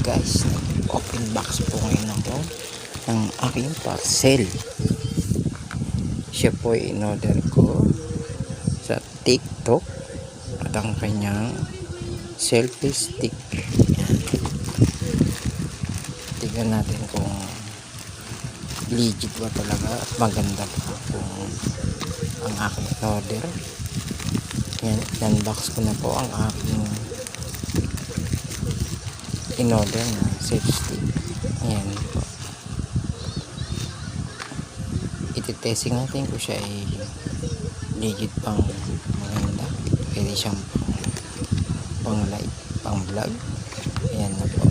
guys, nag-open box po ngayon ako ng aking parcel. Siya po in-order ko sa TikTok at ang kanyang selfie stick. Tignan natin kung legit ba talaga at maganda pa kung ang aking order. Yan, unbox ko na po ang aking in-order na safe stick. Ayan po. Ititesting natin kung siya ay legit pang maganda. Pwede siyang pang, light, pang vlog. Ayan na po.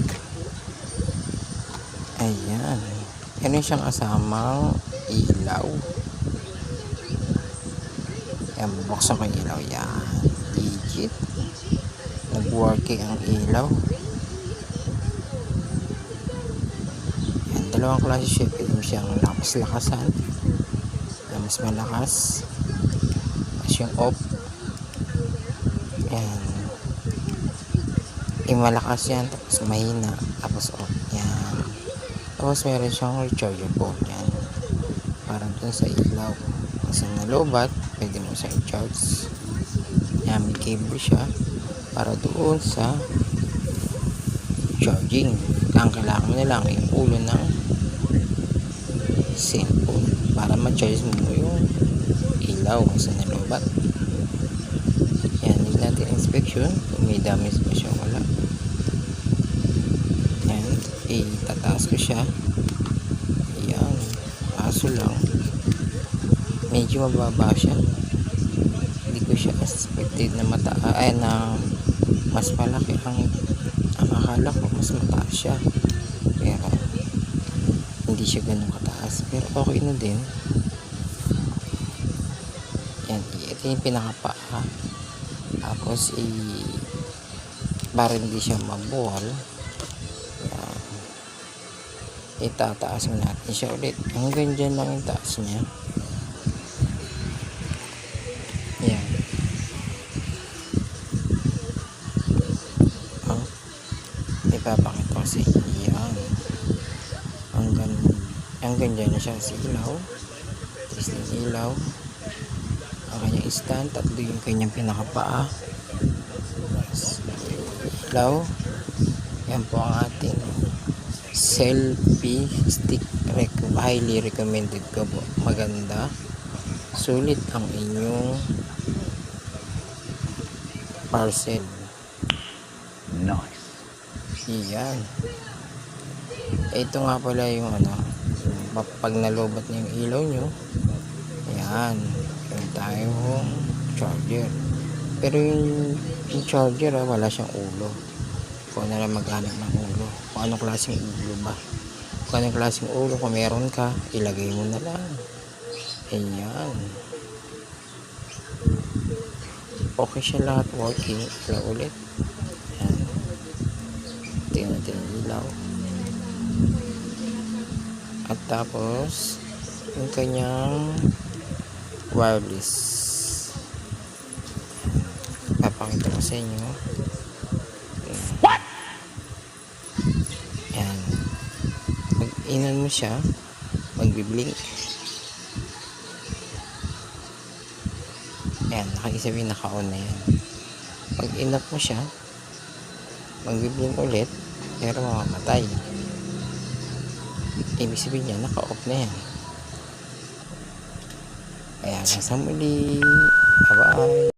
Ayan. Meron siyang kasamang ilaw. Ayan, buksan ko yung ilaw. Yan. Legit. Nag-working ang ilaw. Dalawang klase siya. Pwede mo siyang lakas-lakasan. Yan, mas malakas. Tapos yung off. Yan. Yung malakas yan. Tapos mahina. Tapos off. Yan. Tapos meron siyang recharger port. Yan. Parang dun sa ilaw. Kasi nalobat, pwede mo siyang i-charge. Yan, may cable siya. Para doon sa charging. Ang kailangan mo na lang yung ulo ng cellphone para ma-charge mo yung ilaw sa nalobat. Yan, hindi natin inspection kung may damage ba siya wala. Yan, itataas ko siya. Yan, kaso lang, medyo mababa siya. Hindi ko siya expected na mata ay na mas malaki ang ang akala ko mas mataas siya. Pero hindi siya ganun kataas. Pero okay na din. Yan, ito yung pinakapaa. Tapos i para hindi siya mabuhal. Yan. Itataas mo natin siya ulit. Hanggang dyan lang yung taas niya. Yan. Oh. Ipapakita ko sa inyo. Yan. Hanggang dyan na siya sa ilaw. Tapos yung ilaw. Ang kanyang stand. Tatlo yung kanyang pinakapaa. Ilaw. Yan po ang ating selfie stick. Rec- highly recommended ko po. Maganda. Sulit ang inyong parcel. Nice. Iyan. Ito nga pala yung ano, yung pag nalobat na yung ilaw nyo, ayan, yung tayong charger. Pero yung, yung charger, ah, wala siyang ulo. Kung ano lang maghanap ng ulo. Kung anong klaseng ulo ba. Kung anong klaseng ulo, kung meron ka, ilagay mo na lang. Ayan. Okay siya lahat working. Ilaw ulit. Ayan. Tingnan natin ilaw. At tapos, yung kanyang wireless. Papakita ko sa inyo. What? Yan. Pag inan mo siya, magbiblink. Yan, nakaisabing naka-on na yan. Pag inap mo siya, magbiblink ulit, pero mamamatay. Ibig sabihin niya, naka-off na yan. Kaya hanggang sa muli. Bye-bye.